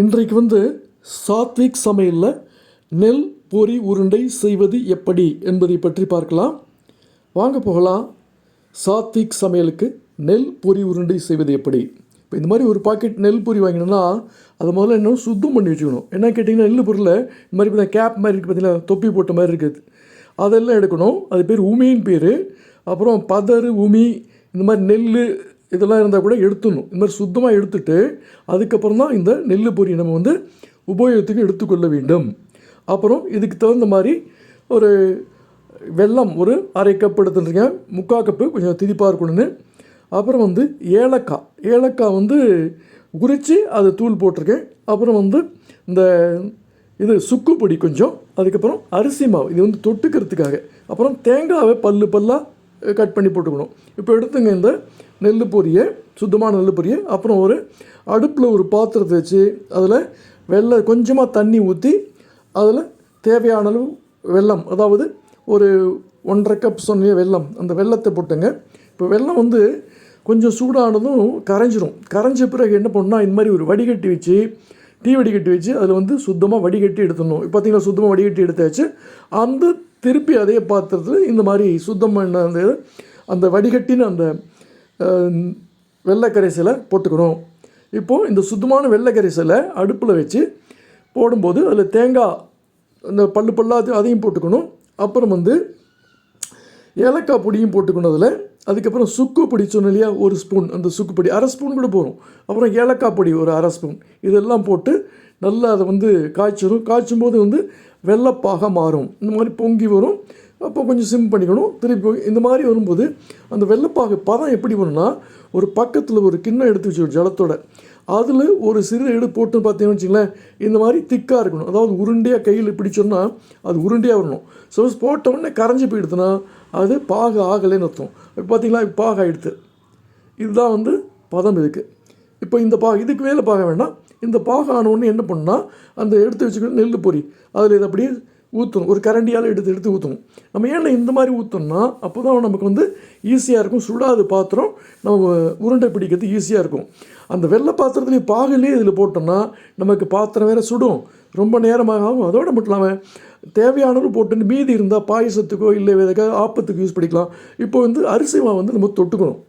இன்றைக்கு வந்து சாத்விக் சமையலில் நெல் பொரி உருண்டை செய்வது எப்படி என்பதை பற்றி பார்க்கலாம். வாங்க போகலாம். சாத்விக் சமையலுக்கு நெல் பொரி உருண்டை செய்வது எப்படி? இப்போ இந்த மாதிரி ஒரு பாக்கெட் நெல் பொரி வாங்கினோம்னா அதை முதல்ல என்ன சுத்தம் பண்ணி வச்சுக்கணும். என்ன கேட்டிங்கன்னா நெல் பொருளில் இந்த மாதிரி பார்த்தீங்கன்னா கேப் மாதிரி இருக்குது பார்த்தீங்கன்னா தொப்பி போட்ட மாதிரி இருக்குது. அதெல்லாம் எடுக்கணும். அது பேர் உமின்னு பேர். அப்புறம் பதறு உமி இந்த மாதிரி நெல் இதெல்லாம் இருந்தால் கூட எடுத்துடணும். இந்த மாதிரி சுத்தமாக எடுத்துட்டு அதுக்கப்புறம் தான் இந்த நெல் பொரி நம்ம வந்து உபயோகத்துக்கு எடுத்துக்கொள்ள வேண்டும். அப்புறம் இதுக்கு தகுந்த மாதிரி ஒரு வெல்லம் ஒரு அரை கப் எடுத்துருக்கேன். முக்கால் கப்பு கொஞ்சம் திதிப்பாக இருக்கணும்னு. அப்புறம் வந்து ஏலக்காய். ஏலக்காய் வந்து உரித்து அது தூள் போட்டிருக்கேன். அப்புறம் வந்து இந்த இது சுக்கு பொடி கொஞ்சம். அதுக்கப்புறம் அரிசி மாவு. இது வந்து தொட்டுக்கிறதுக்காக. அப்புறம் தேங்காவை பல்லு பல்லாக கட் பண்ணி போட்டுக்கணும். இப்போ எடுத்துங்க இந்த நெல் பொரியை சுத்தமான நெல் பொரியை. அப்புறம் ஒரு அடுப்பில் ஒரு பாத்திரத்தை வச்சு அதில் வெள்ளை கொஞ்சமாக தண்ணி ஊற்றி அதில் தேவையான அளவு வெல்லம் அதாவது ஒரு ஒன்றரை கப் சொன்ன வெல்லம் அந்த வெல்லத்தை போட்டுங்க. இப்போ வெல்லம் வந்து கொஞ்சம் சூடானதும் கரைஞ்சிரும். கரைஞ்ச பிறகு என்ன பண்ணால் இந்த மாதிரி ஒரு வடிகட்டி வச்சு டீ வடிகட்டி வச்சு அதில் வந்து சுத்தமாக வடிகட்டி எடுத்துடணும். இப்போ பார்த்திங்கன்னா சுத்தமாக வடிகட்டி எடுத்தாச்சு. அந்த திருப்பி அதே பாத்திரத்தில் இந்த மாதிரி சுத்தம் பண்ண அந்த அந்த வடிகட்டின்னு அந்த வெள்ளைக்கரைசலை போட்டுக்கணும். இப்போது இந்த சுத்தமான வெள்ளைக்கரைசலை அடுப்பில் வச்சு போடும்போது அதில் தேங்காய் அந்த பல்லு பல்லாத்து அதையும் போட்டுக்கணும். அப்புறம் வந்து ஏலக்காய் பொடியும் போட்டுக்கணும் அதில். அதுக்கப்புறம் சுக்கு பொடி சொன்னோம் இல்லையா ஒரு ஸ்பூன். அந்த சுக்கு பொடி அரை ஸ்பூன் கூட போகும் அப்புறம் ஏலக்காய் பொடி ஒரு அரை ஸ்பூன். இதெல்லாம் போட்டு நல்லா அதை வந்து காய்ச்சிடும் காய்ச்சும் போது வந்து வெள்ளப்பாக மாறும். இந்த மாதிரி பொங்கி வரும். அப்போ கொஞ்சம் சிம் பண்ணிக்கணும். திருப்பி இந்த மாதிரி வரும்போது அந்த வெள்ளப்பாக பதம் எப்படி வரும்னா ஒரு பக்கத்தில் ஒரு கிண்ணம் எடுத்து வச்சு ஜலத்தோட அதில் ஒரு சிறு எடு போட்டு பார்த்தீங்கன்னு வச்சுங்களேன் இந்த மாதிரி திக்காக இருக்கணும். அதாவது உருண்டையாக கையில் பிடிச்சோம்னா அது உருண்டையாக வரணும். சப்போஸ் போட்டவுடனே கரைஞ்சி போயிடுதுன்னா அது பாக ஆகலைன்னு அர்த்தம். இப்போ பார்த்தீங்களா பாக ஆகிடுது இதுதான் வந்து பதம் இருக்குது இப்போ இந்த பா இதுக்கு மேலே பார்க்க வேண்டாம். இந்த பாகம் ஆனவுடனே என்ன பண்ணால் அந்த எடுத்து வச்சுக்கணும் நெல் பொரி அதில் இதை அப்படியே ஊற்றணும் ஒரு கரண்டியால் எடுத்து எடுத்து ஊற்றணும் நம்ம ஏன்னா இந்த மாதிரி ஊற்றோம்னா அப்போ தான் நமக்கு வந்து ஈஸியாக இருக்கும். சுடாது பாத்திரம் நம்ம உருண்டை பிடிக்கிறது ஈஸியாக இருக்கும். அந்த வெள்ளை பாத்திரத்துலேயும் பாகுலேயே இதில் போட்டோம்னா நமக்கு பாத்திரம் வேறு சுடும். ரொம்ப நேரமாக ஆகும். அதோட மட்டும் இல்லாமல் தேவையானது போட்டு மீதி இருந்தால் பாயசத்துக்கோ இல்லை எதுக்காக ஆப்பத்துக்கு யூஸ் பண்ணிக்கலாம். இப்போ வந்து அரிசி மாவு வந்து நம்ம தொட்டுக்கணும்.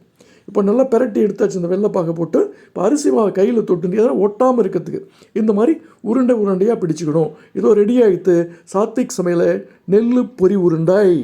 இப்போ நல்லா பெரட்டி எடுத்தாச்சு இந்த வெள்ளைப்பாக போட்டு இப்போ அரிசி மாவை கையில் தொட்டு எதனால் ஒட்டாமல் இருக்கிறதுக்கு இந்த மாதிரி உருண்டை உருண்டையாக பிடிச்சிக்கணும். இதோ ரெடி ஆகிட்டு சாத்திக் சமையலை நெல் பொரி உருண்டாய்